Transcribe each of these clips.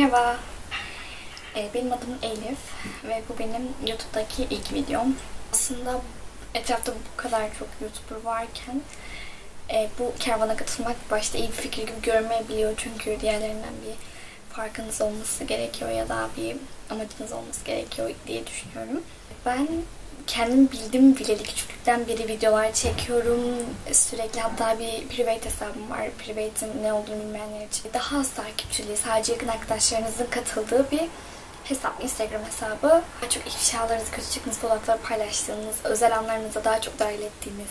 Merhaba. Ee, benim adım Elif ve bu benim YouTube'daki ilk videom. Aslında etrafta bu kadar çok YouTuber varken e, bu kervana katılmak başta iyi bir fikir gibi görünmeyebiliyor çünkü diğerlerinden bir farkınız olması gerekiyor ya da bir amacınız olması gerekiyor diye düşünüyorum. Ben kendim bildim bileli küçüklükten beri videolar çekiyorum. Sürekli hatta bir private hesabım var. Private'in ne olduğunu bilmeyenler için. Daha az takipçili, sadece yakın arkadaşlarınızın katıldığı bir hesap, Instagram hesabı. Daha çok ifşalarınızı, kötü çıktığınız fotoğrafları paylaştığınız, özel anlarınıza daha çok dahil ettiğiniz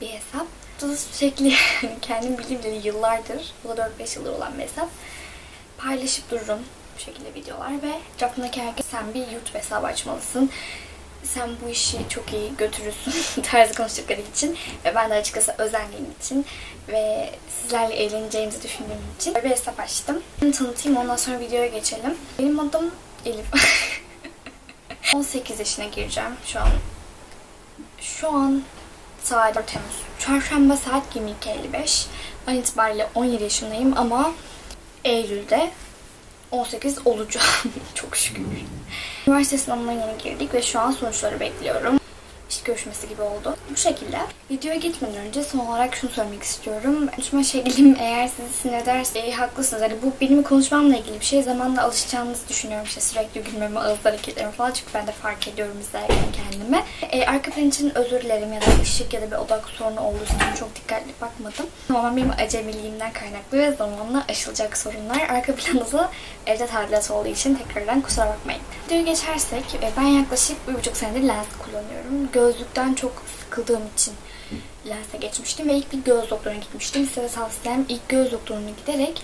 bir hesap. Bu da sürekli kendim bildiğim bileli yıllardır, bu da 4-5 yıldır olan bir hesap. Paylaşıp dururum bu şekilde videolar ve etrafındaki herkes sen bir YouTube hesabı açmalısın sen bu işi çok iyi götürürsün tarzı konuştukları için ve ben de açıkçası özendiğim için ve sizlerle eğleneceğimizi düşündüğüm için bir hesap açtım. Şimdi tanıtayım ondan sonra videoya geçelim. Benim adım Elif. 18 yaşına gireceğim şu an. Şu an saat 4 Temmuz. Çarşamba saat 22.55. An itibariyle 17 yaşındayım ama Eylül'de 18 olacağım. Çok şükür. Üniversite sınavına yeni girdik ve şu an sonuçları bekliyorum. Görüşmesi gibi oldu. Bu şekilde. Videoya gitmeden önce son olarak şunu söylemek istiyorum. Konuşma şeklim eğer sizi sinir e, haklısınız. Hani bu benim konuşmamla ilgili bir şey. Zamanla alışacağınızı düşünüyorum. İşte sürekli gülmemi, ağız hareketlerimi falan. Çünkü ben de fark ediyorum izlerken kendime. E, arka plan için özür dilerim ya da ışık ya da bir odak sorunu için çok dikkatli bakmadım. Tamamen benim acemiliğimden kaynaklı ve zamanla aşılacak sorunlar. Arka planınızı evde tadilat olduğu için tekrardan kusura bakmayın. Videoya geçersek e, ben yaklaşık bir buçuk senedir lens kullanıyorum. Gözlükten çok sıkıldığım için lense geçmiştim ve ilk bir göz doktoruna gitmiştim. Size tavsiyem ilk göz doktoruna giderek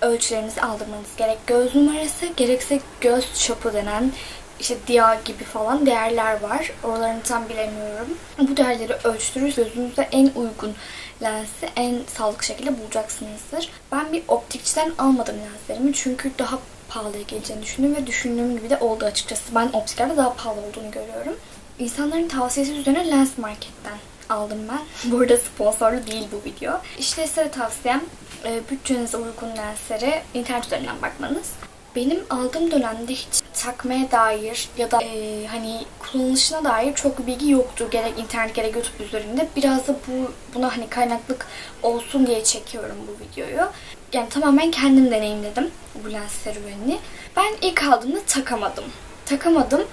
ölçülerinizi aldırmanız gerek. Göz numarası gerekse göz çapı denen işte dia gibi falan değerler var. Oralarını tam bilemiyorum. Bu değerleri ölçtürür. Gözünüze en uygun lensi en sağlıklı şekilde bulacaksınızdır. Ben bir optikçiden almadım lenslerimi çünkü daha pahalıya geleceğini düşündüm ve düşündüğüm gibi de oldu açıkçası. Ben optiklerde daha pahalı olduğunu görüyorum. İnsanların tavsiyesi üzerine Lens Market'ten aldım ben. Burada sponsorlu değil bu video. İşte size tavsiyem e, bütçenize uygun lenslere internet üzerinden bakmanız. Benim aldığım dönemde hiç takmaya dair ya da e, hani kullanılışına dair çok bilgi yoktu. Gerek internet gerek YouTube üzerinde. Biraz da bu buna hani kaynaklık olsun diye çekiyorum bu videoyu. Yani tamamen kendim deneyimledim bu lens serüvenini. Ben ilk aldığımda takamadım. Takamadım.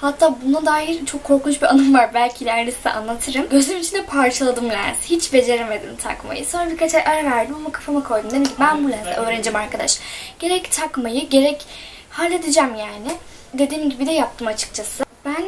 Hatta buna dair çok korkunç bir anım var. Belki ileride size anlatırım. Gözümün içinde parçaladım lens. Hiç beceremedim takmayı. Sonra birkaç ay ara verdim ama kafama koydum. Dedim ki ben bu lensi öğreneceğim arkadaş. Gerek takmayı gerek halledeceğim yani. Dediğim gibi de yaptım açıkçası. Ben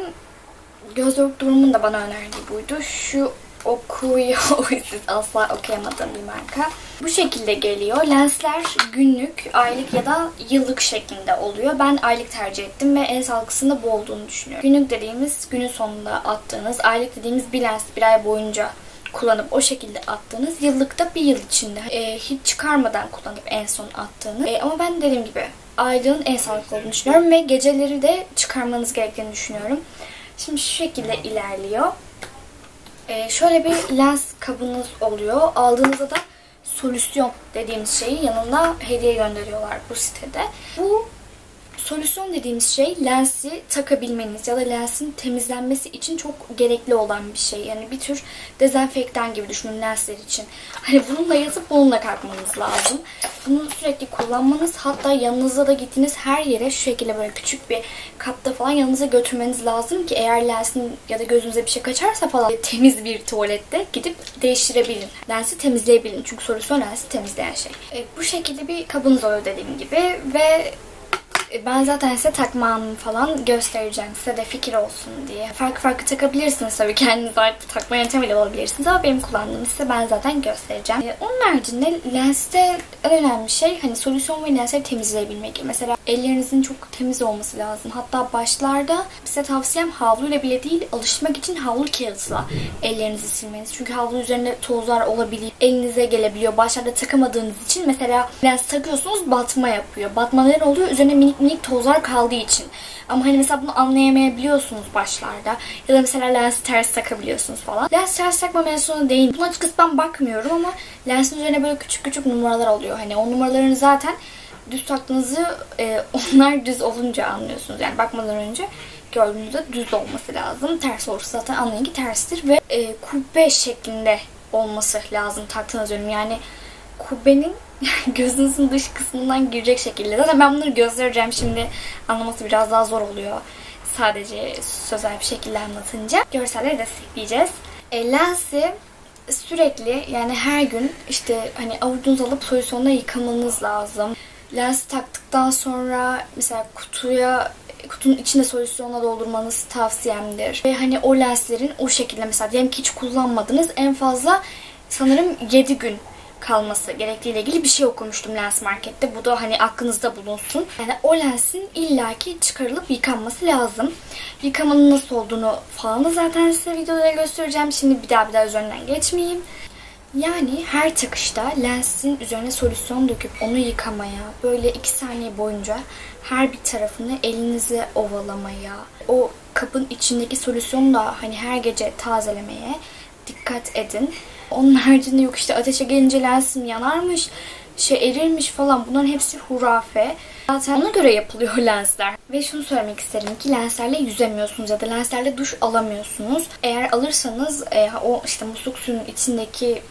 göz doktorumun da bana önerdiği buydu. Şu okuyor. Siz asla okuyamadığım bir marka. Bu şekilde geliyor. Lensler günlük, aylık ya da yıllık şeklinde oluyor. Ben aylık tercih ettim ve en sağlıklısının da bu olduğunu düşünüyorum. Günlük dediğimiz günün sonunda attığınız, aylık dediğimiz bir lens bir ay boyunca kullanıp o şekilde attığınız, yıllıkta bir yıl içinde e, hiç çıkarmadan kullanıp en son attığınız. E, ama ben dediğim gibi aylığın en sağlıklı olduğunu düşünüyorum ve geceleri de çıkarmanız gerektiğini düşünüyorum. Şimdi şu şekilde ilerliyor. Ee, şöyle bir lens kabınız oluyor. Aldığınızda da solüsyon dediğimiz şeyi yanında hediye gönderiyorlar bu sitede. Bu solüsyon dediğimiz şey lensi takabilmeniz ya da lensin temizlenmesi için çok gerekli olan bir şey. Yani bir tür dezenfektan gibi düşünün lensler için. Hani bununla yatıp bununla kalkmanız lazım. Bunu sürekli kullanmanız hatta yanınıza da gittiğiniz her yere şu şekilde böyle küçük bir kapta falan yanınıza götürmeniz lazım ki eğer lensin ya da gözünüze bir şey kaçarsa falan temiz bir tuvalette gidip değiştirebilin. Lensi temizleyebilin. Çünkü solüsyon lensi temizleyen şey. E, bu şekilde bir kabınız oluyor dediğim gibi ve ben zaten size takmağını falan göstereceğim. Size de fikir olsun diye. Farklı farklı takabilirsiniz tabii. Kendiniz artık takma yöntemiyle alabilirsiniz. Ama benim kullandığımı size ben zaten göstereceğim. Ee, onun haricinde lenste en önemli şey hani solüsyon ve lensleri temizleyebilmek. Mesela ellerinizin çok temiz olması lazım. Hatta başlarda size tavsiyem havluyla bile değil alışmak için havlu kağıtla ellerinizi silmeniz. Çünkü havlu üzerinde tozlar olabiliyor. Elinize gelebiliyor. Başlarda takamadığınız için mesela lens takıyorsunuz batma yapıyor. Batma neden oluyor? Üzerine minik minik tozlar kaldığı için. Ama hani mesela bunu anlayamayabiliyorsunuz başlarda. Ya da mesela lensi ters takabiliyorsunuz falan. Lens ters takma mevzusuna değil. Buna açıkçası ben bakmıyorum ama lensin üzerine böyle küçük küçük numaralar oluyor. Hani o numaraların zaten düz taktığınızı e, onlar düz olunca anlıyorsunuz. Yani bakmadan önce gördüğünüzde düz olması lazım. Ters olursa zaten anlayın ki terstir ve e, kubbe şeklinde olması lazım taktığınız ürün. Yani kubbenin gözünüzün dış kısmından girecek şekilde. Zaten ben bunları göstereceğim şimdi anlaması biraz daha zor oluyor. Sadece sözel bir şekilde anlatınca. Görselleri destekleyeceğiz. E, lensi sürekli yani her gün işte hani avucunuza alıp solüsyonda yıkamanız lazım. Lens taktıktan sonra mesela kutuya kutunun içinde solüsyonla doldurmanız tavsiyemdir. Ve hani o lenslerin o şekilde mesela diyelim ki hiç kullanmadınız en fazla sanırım 7 gün kalması gerektiğiyle ilgili bir şey okumuştum lens markette. Bu da hani aklınızda bulunsun. Yani o lensin illaki çıkarılıp yıkanması lazım. Yıkamanın nasıl olduğunu falan da zaten size videoda göstereceğim. Şimdi bir daha bir daha üzerinden geçmeyeyim. Yani her takışta lensin üzerine solüsyon döküp onu yıkamaya, böyle 2 saniye boyunca her bir tarafını elinizle ovalamaya, o kapın içindeki solüsyonu da hani her gece tazelemeye dikkat edin. Onun haricinde yok işte ateşe gelince lensim yanarmış, şey erirmiş falan bunların hepsi hurafe. Zaten ona göre yapılıyor lensler. Ve şunu söylemek isterim ki lenslerle yüzemiyorsunuz ya da lenslerle duş alamıyorsunuz. Eğer alırsanız e, o işte musluk suyunun içindeki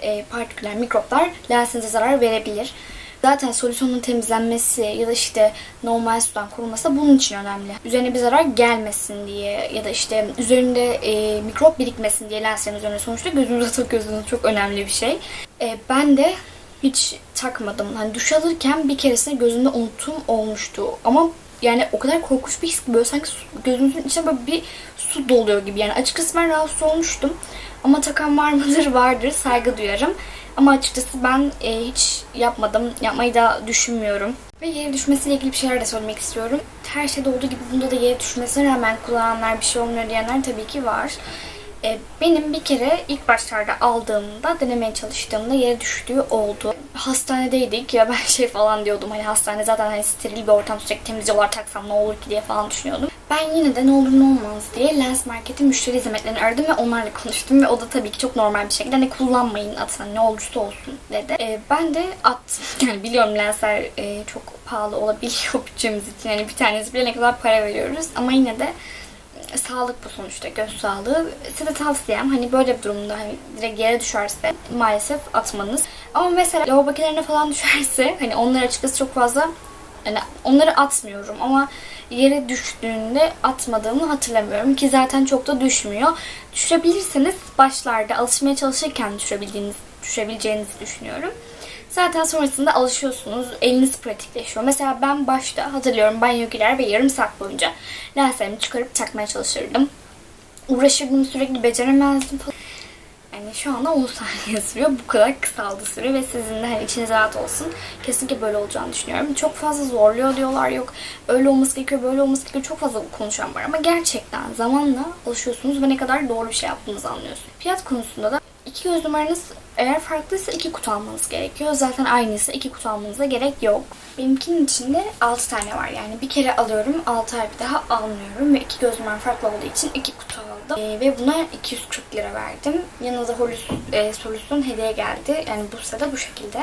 e, partiküler, mikroplar lensinize zarar verebilir. Zaten solüsyonun temizlenmesi ya da işte normal sudan korunması bunun için önemli. Üzerine bir zarar gelmesin diye ya da işte üzerinde e, mikrop birikmesin diye lenslerin üzerine sonuçta gözünüze takıyorsunuz. Çok önemli bir şey. E, ben de hiç takmadım. Hani duş alırken bir keresinde gözümde unuttum olmuştu. Ama yani o kadar korkunç bir his ki böyle sanki su- gözünüzün içine böyle bir su doluyor gibi. Yani açıkçası ben rahatsız olmuştum. Ama takan var mıdır vardır saygı duyarım. Ama açıkçası ben e, hiç yapmadım. Yapmayı da düşünmüyorum. Ve yere düşmesiyle ilgili bir şeyler de söylemek istiyorum. Her şeyde olduğu gibi bunda da yere düşmesine rağmen kullananlar bir şey olmuyor diyenler tabii ki var. E, benim bir kere ilk başlarda aldığımda, denemeye çalıştığımda yere düştüğü oldu. Hastanedeydik ya ben şey falan diyordum hani hastane zaten hani steril bir ortam sürekli temizliyorlar taksam ne olur ki diye falan düşünüyordum. Ben yine de ne olur ne olmaz diye Lens Market'in müşteri hizmetlerini aradım ve onlarla konuştum ve o da tabii ki çok normal bir şekilde hani kullanmayın atın ne olursa olsun dedi. E, ben de attım. Yani biliyorum lensler e, çok pahalı olabiliyor bütçemiz için. Yani bir tanesi bile ne kadar para veriyoruz ama yine de sağlık bu sonuçta göz sağlığı. Size tavsiyem hani böyle bir durumda hani direkt yere düşerse maalesef atmanız. Ama mesela lavabokilerine falan düşerse hani onları açıkçası çok fazla yani onları atmıyorum ama yere düştüğünde atmadığımı hatırlamıyorum ki zaten çok da düşmüyor. Düşebilirseniz başlarda alışmaya çalışırken düşebildiğiniz, düşebileceğinizi düşünüyorum. Zaten sonrasında alışıyorsunuz. Eliniz pratikleşiyor. Mesela ben başta hatırlıyorum banyo girer ve yarım saat boyunca lenslerimi çıkarıp takmaya çalışırdım. Uğraşırdım sürekli beceremezdim falan. Yani şu anda 10 saniye sürüyor. Bu kadar kısaldı süre ve sizin de hani içiniz rahat olsun. Kesinlikle böyle olacağını düşünüyorum. Çok fazla zorluyor diyorlar. Yok öyle olması gerekiyor, böyle olması gerekiyor. Çok fazla konuşan var ama gerçekten zamanla alışıyorsunuz ve ne kadar doğru bir şey yaptığınızı anlıyorsunuz. Fiyat konusunda da iki göz numaranız eğer farklıysa iki kutu almanız gerekiyor. Zaten aynıysa iki kutu almanıza gerek yok. Benimkinin içinde 6 tane var. Yani bir kere alıyorum, 6 ay bir daha almıyorum. Ve iki göz numaram farklı olduğu için iki kutu aldım. Ee, ve buna 240 lira verdim. Yanına da holüs, e, hediye geldi. Yani bu sırada bu şekilde.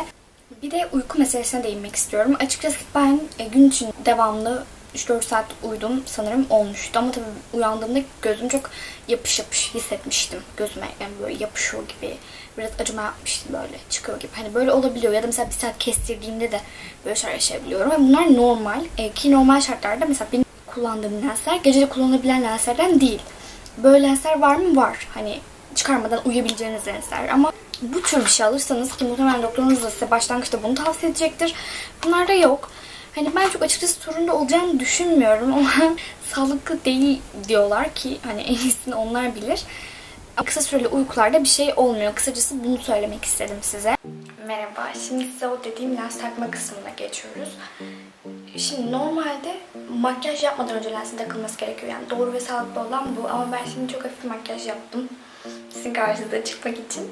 Bir de uyku meselesine değinmek istiyorum. Açıkçası ben e, gün için devamlı 3-4 saat uyudum sanırım olmuştu. Ama tabii uyandığımda gözüm çok yapış yapış hissetmiştim. Gözüme yani böyle yapışıyor gibi. Biraz acıma yapmıştım böyle çıkıyor gibi. Hani böyle olabiliyor. Ya da mesela bir saat kestirdiğimde de böyle şeyler yaşayabiliyorum. Ve bunlar normal. E, ki normal şartlarda mesela benim kullandığım lensler gece kullanabilen lenslerden değil. Böyle lensler var mı? Var. Hani çıkarmadan uyuyabileceğiniz lensler. Ama bu tür bir şey alırsanız ki muhtemelen doktorunuz da size başlangıçta bunu tavsiye edecektir. Bunlar da yok. Hani ben çok açıkçası sorunda olacağını düşünmüyorum ama sağlıklı değil diyorlar ki hani en iyisini onlar bilir. Kısa süreli uykularda bir şey olmuyor. Kısacası bunu söylemek istedim size. Merhaba. Şimdi size o dediğim lens takma kısmına geçiyoruz. Şimdi normalde makyaj yapmadan önce lensin takılması gerekiyor. Yani doğru ve sağlıklı olan bu. Ama ben şimdi çok hafif makyaj yaptım. Sizin karşınıza çıkmak için.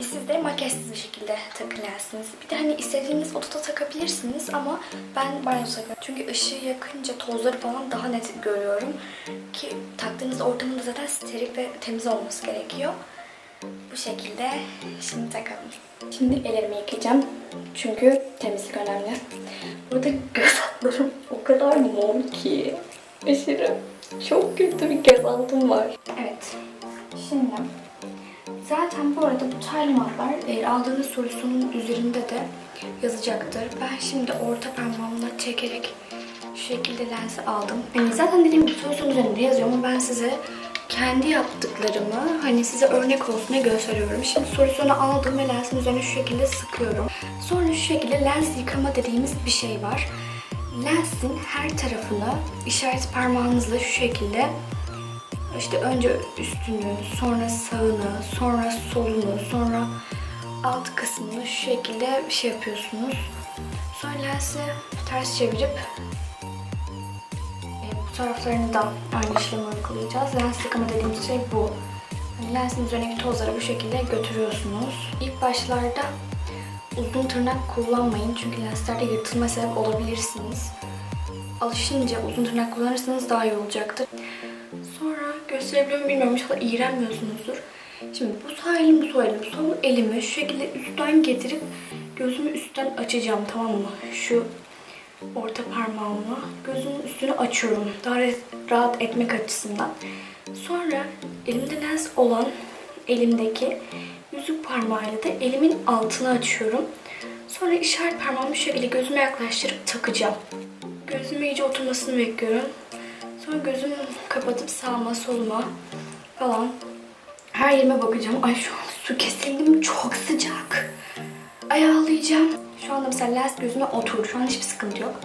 Siz de makyajsız bir şekilde takın lensinizi. Bir de hani istediğiniz odada takabilirsiniz ama ben banyo takıyorum. Çünkü ışığı yakınca tozları falan daha net görüyorum. Ki taktığınız ortamın da zaten steril ve temiz olması gerekiyor. Bu şekilde şimdi takalım. Şimdi ellerimi yıkayacağım. Çünkü temizlik önemli. Burada göz altlarım o kadar mor ki. Aşırı. Çok kötü bir göz altım var. Evet. Şimdi zaten bu arada bu talimatlar e, aldığınız solüsyonun üzerinde de yazacaktır. Ben şimdi orta parmağımla çekerek şu şekilde lensi aldım. Yani zaten dediğim gibi solüsyon üzerinde yazıyor ama ben size kendi yaptıklarımı hani size örnek olsun diye gösteriyorum. Şimdi solüsyonu aldım ve lensin üzerine şu şekilde sıkıyorum. Sonra şu şekilde lens yıkama dediğimiz bir şey var. Lensin her tarafını işaret parmağınızla şu şekilde işte önce üstünü, sonra sağını, sonra solunu, sonra alt kısmını şu şekilde şey yapıyorsunuz. Sonra lensi ters çevirip taraflarını da aynı işlemi uygulayacağız. Lens yıkama dediğimiz şey bu. Yani lensin üzerindeki tozları bu şekilde götürüyorsunuz. İlk başlarda uzun tırnak kullanmayın çünkü lenslerde yırtılma sebep olabilirsiniz. Alışınca uzun tırnak kullanırsanız daha iyi olacaktır. Sonra gösterebiliyor muyum bilmiyorum. İnşallah iğrenmiyorsunuzdur. Şimdi bu sağ elim bu sol elim. Sol elimi şu şekilde üstten getirip gözümü üstten açacağım tamam mı? Şu orta parmağımla gözümün üstünü açıyorum. Daha rahat etmek açısından. Sonra elimde lens olan elimdeki yüzük parmağıyla da elimin altını açıyorum. Sonra işaret parmağımı şekilde gözüme yaklaştırıp takacağım. Gözüme iyice oturmasını bekliyorum. Sonra gözümü kapatıp sağıma soluma falan her yerime bakacağım. Ay şu an su kesildim çok sıcak. Ay ağlayacağım. Şu anda mesela lens gözüme oturdu. Şu an hiçbir sıkıntı yok.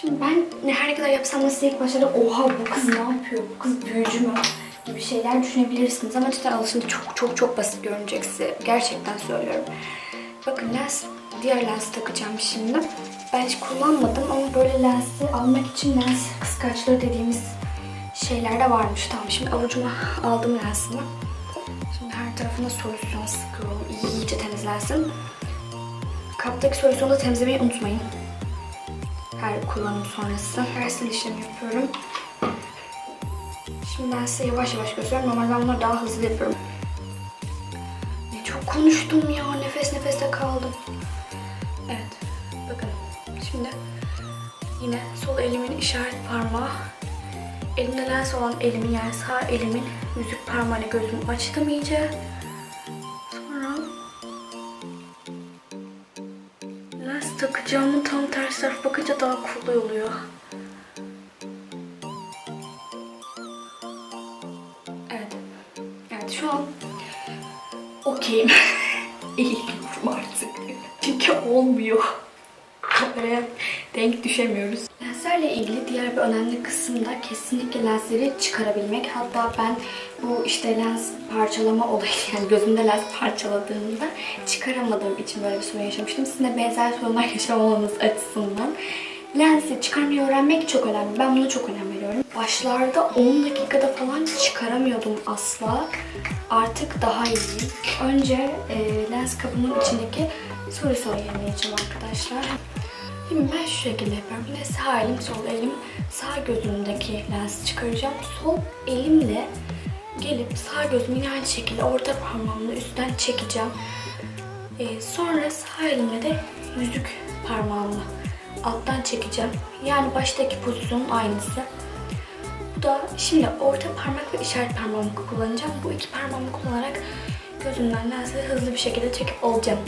Şimdi ben her ne kadar yapsam da size ilk başlarda oha bu kız ne yapıyor? Bu kız büyücü mü? gibi şeyler düşünebilirsiniz. Ama cidden alışınca çok çok çok basit görünecek size. Gerçekten söylüyorum. Bakın lens, diğer lens takacağım şimdi. Ben hiç kullanmadım ama böyle lensi almak için lens kıskaçları dediğimiz şeyler de varmış. Tamam şimdi avucuma aldım lensimi. Şimdi her tarafına solüsyon sıkıyorum. İyice temizlensin. Kaptaki solüsyonu da temizlemeyi unutmayın. Her kullanım sonrası. Her sil işlemi yapıyorum. Şimdi ben size yavaş yavaş gösteriyorum. Normalde ben bunları daha hızlı yapıyorum. Ne çok konuştum ya. Nefes nefeste kaldım. Evet. Bakın. Şimdi yine sol elimin işaret parmağı. Elimde lens olan elimin yani sağ elimin yüzük parmağıyla gözümü açtım iyice. Takacağımın tam ters taraf bakınca daha kolay oluyor. Evet. Evet şu an okeyim. Eğiliyorum artık. Çünkü olmuyor. Kameraya denk düşemiyoruz. İlgili diğer bir önemli kısım da kesinlikle lensleri çıkarabilmek. Hatta ben bu işte lens parçalama olayı yani gözümde lens parçaladığımda çıkaramadığım için böyle bir sorun yaşamıştım. Sizin benzer sorunlar yaşamamanız açısından. Lensi çıkarmayı öğrenmek çok önemli. Ben buna çok önem veriyorum. Başlarda 10 dakikada falan çıkaramıyordum asla. Artık daha iyiyim. Önce e, lens kabımın içindeki soru soru yenileyeceğim arkadaşlar. Şimdi ben şu şekilde yapıyorum. Yine sağ elim, sol elim, sağ gözümdeki lensi çıkaracağım. Sol elimle gelip sağ gözümü yine aynı şekilde orta parmağımla üstten çekeceğim. Ee, sonra sağ elimle de yüzük parmağımla alttan çekeceğim. Yani baştaki pozisyonun aynısı. Bu da şimdi orta parmak ve işaret parmağımı kullanacağım. Bu iki parmağımı kullanarak gözümden lensi hızlı bir şekilde çekip olacağım.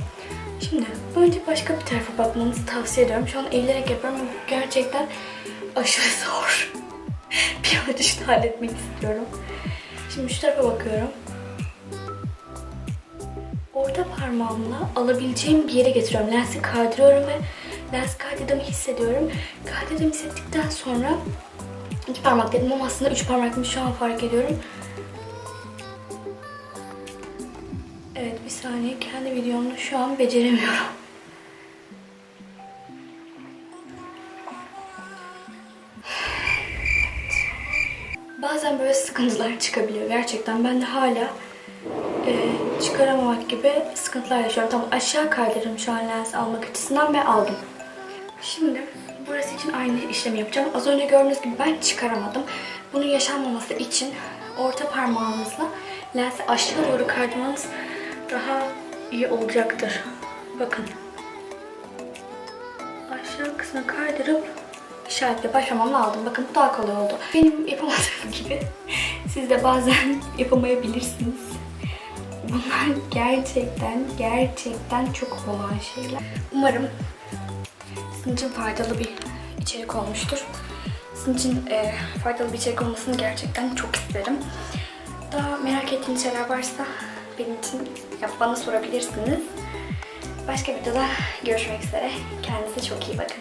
Şimdi önce başka bir tarafa bakmanızı tavsiye ediyorum. Şu an eğilerek yapıyorum ama gerçekten aşırı zor. bir an işte halletmek istiyorum. Şimdi şu tarafa bakıyorum. Orta parmağımla alabileceğim bir yere getiriyorum. Lensi kaydırıyorum ve lens kaydırdığımı hissediyorum. Kaydırdığımı hissettikten sonra iki parmak dedim ama aslında üç parmakmış şu an fark ediyorum. Saniye kendi videomda şu an beceremiyorum. Bazen böyle sıkıntılar çıkabiliyor gerçekten. Ben de hala e, çıkaramamak gibi sıkıntılar yaşıyorum. Tamam aşağı kaydırdım şu an lens almak açısından ve aldım. Şimdi burası için aynı işlemi yapacağım. Az önce gördüğünüz gibi ben çıkaramadım. Bunun yaşanmaması için orta parmağımızla lensi aşağı doğru kaydırmanız daha iyi olacaktır. Bakın. Aşağı kısmına kaydırıp işaretle başlamamla aldım. Bakın daha kolay oldu. Benim yapamadığım gibi siz de bazen yapamayabilirsiniz. Bunlar gerçekten gerçekten çok olan şeyler. Umarım sizin için faydalı bir içerik olmuştur. Sizin için e, faydalı bir içerik olmasını gerçekten çok isterim. Daha merak ettiğiniz şeyler varsa benim için bana sorabilirsiniz. Başka videoda görüşmek üzere. Kendinize çok iyi bakın.